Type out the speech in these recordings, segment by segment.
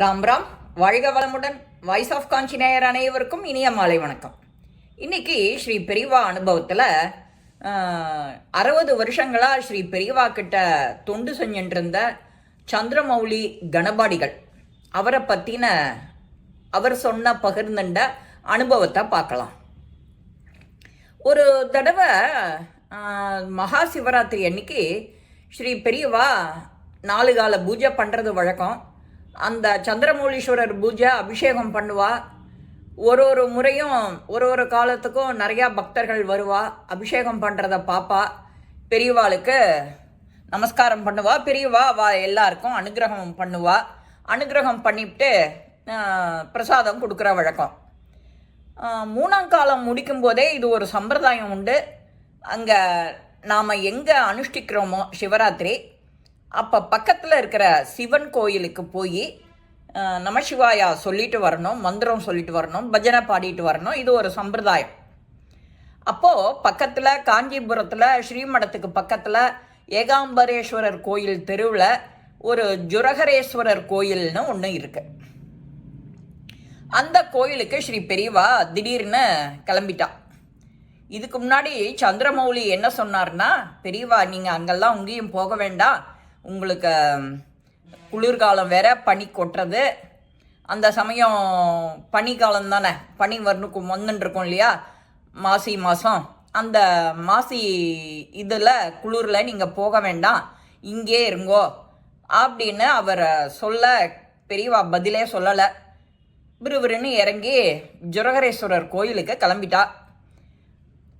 ராம் ராம். வாழ்க வளமுடன். Voice of காஞ்சிநேயர் அனைவருக்கும் இனிய மாலை வணக்கம். இன்னைக்கு ஸ்ரீ பெரியவா அனுபவத்தில் அறுபது வருஷங்களாக ஸ்ரீ பெரியவா கிட்ட தொண்டு செஞ்சுட்டு சந்திரமௌலி கணபாடிகள் அவரை பற்றின அவர் சொன்ன பகிர்ந்துண்ட அனுபவத்தை பார்க்கலாம். ஒரு தடவை மகா சிவராத்திரி அன்னைக்கு ஸ்ரீ பெரியவா நாலு கால பூஜை பண்ணுறது வழக்கம். அந்த சந்திரமௌலீஸ்வரர் பூஜை அபிஷேகம் பண்ணுவா. ஒரு ஒரு முறையும் ஒரு ஒரு காலத்துக்கும் நிறையா பக்தர்கள் வருவா. அபிஷேகம் பண்ணுறத பாப்பா. பெரியவாளுக்கு நமஸ்காரம் பண்ணுவா. பெரியவா வா எல்லாருக்கும் அனுகிரகம் பண்ணுவா. அனுகிரகம் பண்ணிவிட்டு பிரசாதம் கொடுக்குற வழக்கம். மூணாம் காலம் முடிக்கும் போதே இது ஒரு சம்பிரதாயம் உண்டு. அங்கே நாம் எங்கே அனுஷ்டிக்கிறோமோ சிவராத்திரி அப்போ பக்கத்தில் இருக்கிற சிவன் கோயிலுக்கு போய் நமசிவாயா சொல்லிட்டு வரணும் மந்திரம் சொல்லிட்டு வரணும் பஜனை பாடிட்டு வரணும். இது ஒரு சம்பிரதாயம். அப்போது பக்கத்தில் காஞ்சிபுரத்தில் ஸ்ரீமடத்துக்கு பக்கத்தில் ஏகாம்பரேஸ்வரர் கோயில் தெருவில் ஒரு ஜுரகரேஸ்வரர் கோயில்னு ஒன்று இருக்குது அந்த கோயிலுக்கு ஸ்ரீ பெரியவா திடீர்னு கிளம்பிட்டா. இதுக்கு முன்னாடி சந்திரமௌலி என்ன சொன்னார்னா பெரியவா நீங்கள் அங்கெல்லாம் அங்கேயும் போக வேண்டாம். உங்களுக்கு குளிர்காலம் வேற பனி கொட்டுறது. அந்த சமயம் பனிக்காலம் தானே? பனி வரணுக்கு வந்துன்னு இருக்கும் இல்லையா? மாசி மாதம் அந்த மாசி இதில் குளிரில் நீங்கள் போக வேண்டாம். இங்கே இருங்கோ. அப்படின்னு அவர் சொல்ல பெரியவா பதிலே சொல்லலை. விறுவிறுன்னு இறங்கி ஜுரகரேஸ்வரர் கோயிலுக்கு கிளம்பிட்டா.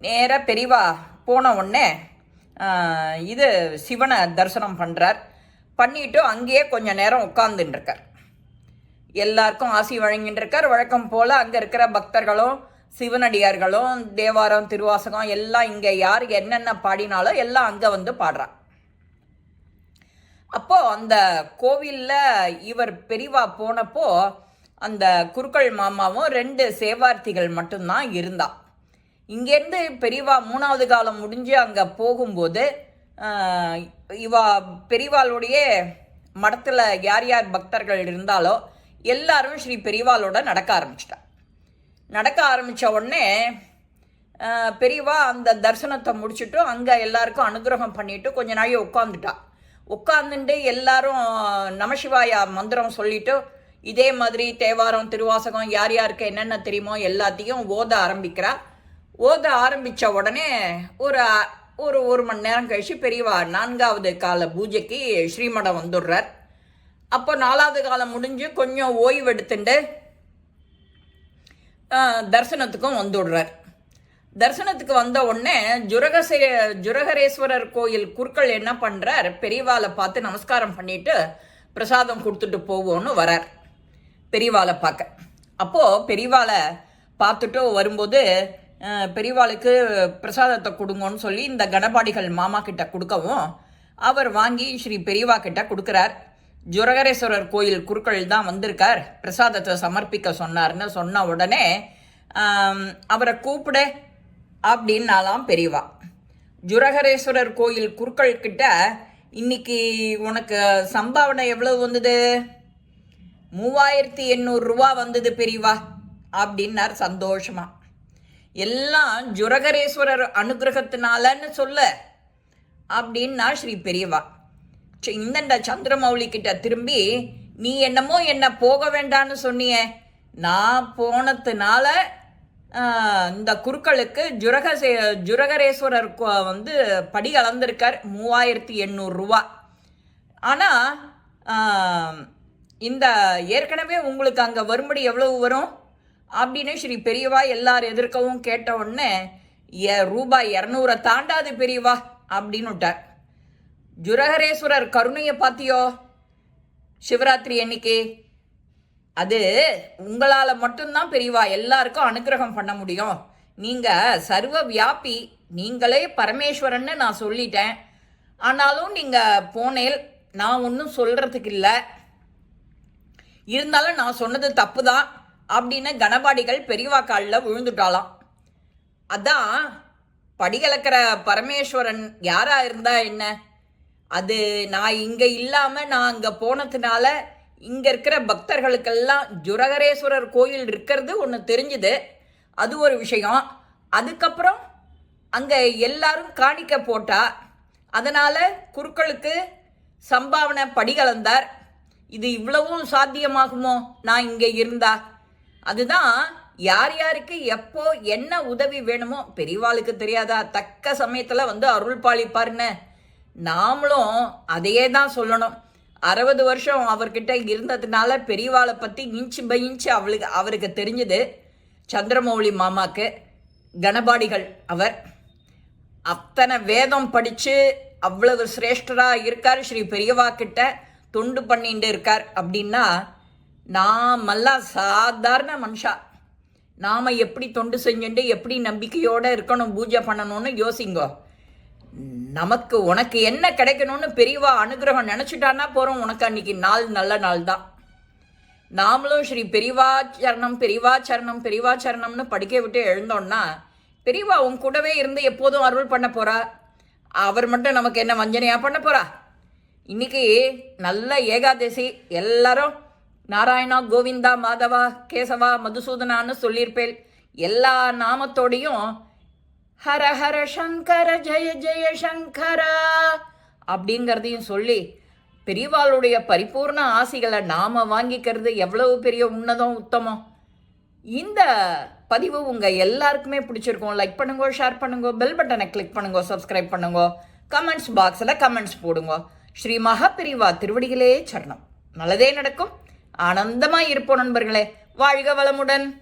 நேராக பெரியவா போன உடனே இது சிவனை தரிசனம் பண்ணுறார் பண்ணிவிட்டு அங்கேயே கொஞ்சம் நேரம் உட்காந்துட்டு இருக்கார் எல்லாருக்கும் ஆசி வழங்கிட்டு இருக்கார் வழக்கம் போல் அங்கே இருக்கிற பக்தர்களும் சிவனடியார்களும் தேவாரம் திருவாசகம் எல்லாம் இங்கே யார் என்னென்ன பாடினாலும் எல்லாம் அங்கே வந்து பாடுறார். அப்போது அந்த கோவிலில் இவர் பெரிவா போனப்போ அந்த குருக்கள் மாமாவும் ரெண்டு சேவார்த்திகள் மட்டும்தான் இருந்தாள் இங்கேருந்து பெரியவா மூணாவது காலம் முடிஞ்சு அங்கே போகும்போது இவா பெரியவாளுடைய மடத்தில் யார் யார் பக்தர்கள் இருந்தாலோ எல்லாரும் ஸ்ரீ பெரியவாளோட நடக்க ஆரம்பிச்சிட்டா. நடக்க ஆரம்பித்த உடனே பெரியவா அந்த தரிசனத்தை முடிச்சுட்டு அங்கே எல்லாருக்கும் அனுகிரகம் பண்ணிவிட்டு கொஞ்ச நாள் உட்காந்துட்டா உட்காந்துட்டு எல்லாரும் நமசிவாயா மந்திரம் சொல்லிவிட்டு இதே மாதிரி தேவாரம் திருவாசகம் யார் யாருக்கு என்னென்ன தெரியுமோ எல்லாத்தையும் ஓத ஆரம்பிக்கிறா. ஓத ஆரம்பித்த உடனே ஒரு ஒரு ஒரு மணி நேரம் கழிச்சு பெரியவா நான்காவது கால பூஜைக்கு ஸ்ரீமடம் வந்துடுறார். அப்போ நாலாவது காலம் முடிஞ்சு கொஞ்சம் ஓய்வு எடுத்துட்டு தரிசனத்துக்கும் வந்துடுறார். தரிசனத்துக்கு வந்த உடனே ஜுரகசே ஜுரகரேஸ்வரர் கோயில் குருக்கள் என்ன பண்ணுறார் பெரியவாளை பார்த்து நமஸ்காரம் பண்ணிட்டு பிரசாதம் கொடுத்துட்டு போவோன்னு வரார் பெரியவாளை பார்க்க. அப்போது பெரியவாளை பார்த்துட்டு வரும்போது பெரியவாளுக்கு பிரசாதத்தை கொடுங்கன்னு சொல்லி இந்த கணபாடிகள் மாமா கிட்ட கொடுக்கவும் அவர் வாங்கி ஸ்ரீ பெரியவா கிட்ட கொடுக்குறார். ஜுரகரேஸ்வரர் கோயில் குருக்கள் தான் வந்திருக்கார். பிரசாதத்தை சமர்ப்பிக்க சொன்னார்னு சொன்ன உடனே அவரை கூப்பிடு அப்படின்னாலாம் பெரியவா. ஜுரகரேஸ்வரர் கோயில் குருக்கள் கிட்ட இன்னைக்கு உனக்கு சம்பாவனை எவ்வளவு வந்தது? மூவாயிரத்தி எண்ணூறு ரூபா வந்தது பெரியவா அப்படின்னார் சந்தோஷமா. எல்லாம் ஜுரகரேஸ்வரர் அனுகிரகத்தினாலன்னு சொல்ல அப்படின்னா ஸ்ரீ பெரியவா. ச்ச, இந்தண்ட சந்திரமௌலி கிட்ட திரும்பி நீ என்னமோ என்ன போக வேண்டான்னு சொன்னியே. நான் போனதுனால இந்த குருக்களுக்கு ஜுரக ஜுரகரேஸ்வரர் கோ- வந்து படி அளந்திருக்கார் மூவாயிரத்தி எண்ணூறுரூவா ஆனால் இந்த ஏற்கனவே உங்களுக்கு அங்கே வரும்படி எவ்வளவு வரும்? அப்படின்னு ஸ்ரீ பெரியவா எல்லார் எதிர்க்கவும் கேட்ட உடனே ரூபாய் இரநூறை தாண்டாது பெரியவா அப்படின்னுட்டார். ஜுரகரேஸ்வரர் கருணையை பார்த்தியோ? சிவராத்திரி அன்னைக்கு? அது உங்களால் மட்டும்தான் பெரியவா எல்லாருக்கும் அனுக்கிரகம் பண்ண முடியும். நீங்கள் சர்வ வியாபி நீங்களே பரமேஸ்வரன்னு நான் சொல்லிட்டேன். ஆனாலும் நீங்கள் போனேல் நான் ஒன்றும் சொல்கிறதுக்கு இல்லை. இருந்தாலும் நான் சொன்னது தப்பு தான் அப்படின்னு கணபாடிகள் பெரியவா காலில் விழுந்துட்டாளாம். அதான் படிகலக்கிற பரமேஸ்வரன் யாரா இருந்தா என்ன? அது நான் இங்க இல்லாம நான் அங்க போனதுனால இங்கே இருக்கிற பக்தர்களுக்கெல்லாம் ஜுரகரேஸ்வரர் கோயில் இருக்கிறது ஒன்று தெரிஞ்சுது. அது ஒரு விஷயம். அதுக்கப்புறம் அங்கே எல்லாரும் காணிக்க போட்டா அதனால் குருக்களுக்கு சம்பாவனை படிகலந்தார் இது இவ்வளவும் சாத்தியமாகுமோ? நான் இங்கே இருந்தா? அதுதான் யார் யாருக்கு எப்போ என்ன உதவி வேணுமோ பெரியவாளுக்கு தெரியாதா? தக்க சமயத்தில் வந்து அருள் பாலிப்பாருன்னு. நாமளும் அதையே தான் சொல்லணும். அறுபது வருஷம் அவர்கிட்ட இருந்ததுனால பெரியவாளை பற்றி இன்ச்சு பை இன்ச்சு அவளுக்கு அவருக்கு தெரிஞ்சது. சந்திரமௌலி மாமாக்கு கணபாடிகள் அவர். அத்தனை வேதம் படித்து அவ்வளவு சிரேஷ்டராக இருக்கார். ஸ்ரீ பெரியவா கிட்ட தொண்டு பண்ணிட்டு இருக்கார் அப்படின்னா நாமெல்லாம் சாதாரண மனுஷா. நாம் எப்படி தொண்டு செஞ்சுட்டு எப்படி நம்பிக்கையோடு இருக்கணும் பூஜை பண்ணணும்னு யோசிங்கோ. நமக்கு உனக்கு என்ன கிடைக்கணும்னு பெரியவா அனுகிரகம் நினச்சிட்டான்னா போகிறோம் உனக்கு அன்றைக்கி நாள் நல்ல நாள் தான் நாமளும் ஸ்ரீ பெரியவா சரணம் பெரியவா சரணம் பெரியவா சரணம்னு படிக்க விட்டு எழுந்தோன்னா பெரியவா உன் கூடவே இருந்து எப்போதும் அருள் பண்ண போகிறா அவர் மட்டும் நமக்கு என்ன வஞ்சனையாக பண்ண போகிறா இன்னைக்கு நல்ல ஏகாதசி எல்லாரும் நாராயணா கோவிந்தா மாதவா கேசவா மதுசூதனான்னு சொல்லியிருப்பேன் எல்லா நாமத்தோடையும் ஹர ஹர சங்கர ஜெய ஜெய சங்கரா அப்படிங்கிறதையும் சொல்லி பெரியவாளுடைய பரிபூர்ண ஆசிகளை நாம வாங்கிக்கிறது எவ்வளவு பெரிய உன்னதம் உத்தமம். இந்த பதிவு உங்கள் எல்லாருக்குமே பிடிச்சிருக்கும். லைக் பண்ணுங்க ஷேர் பண்ணுங்க பெல் பட்டனை கிளிக் பண்ணுங்க சப்ஸ்கிரைப் பண்ணுங்க கமெண்ட்ஸ் பாக்ஸில் கமெண்ட்ஸ் போடுங்க. ஸ்ரீ மகாபிரிவா திருவடிகளே சரணம். நல்லதே நடக்கும். ஆனந்தமாய் இருப்போம் நண்பர்களே. வாழ்க வளமுடன்.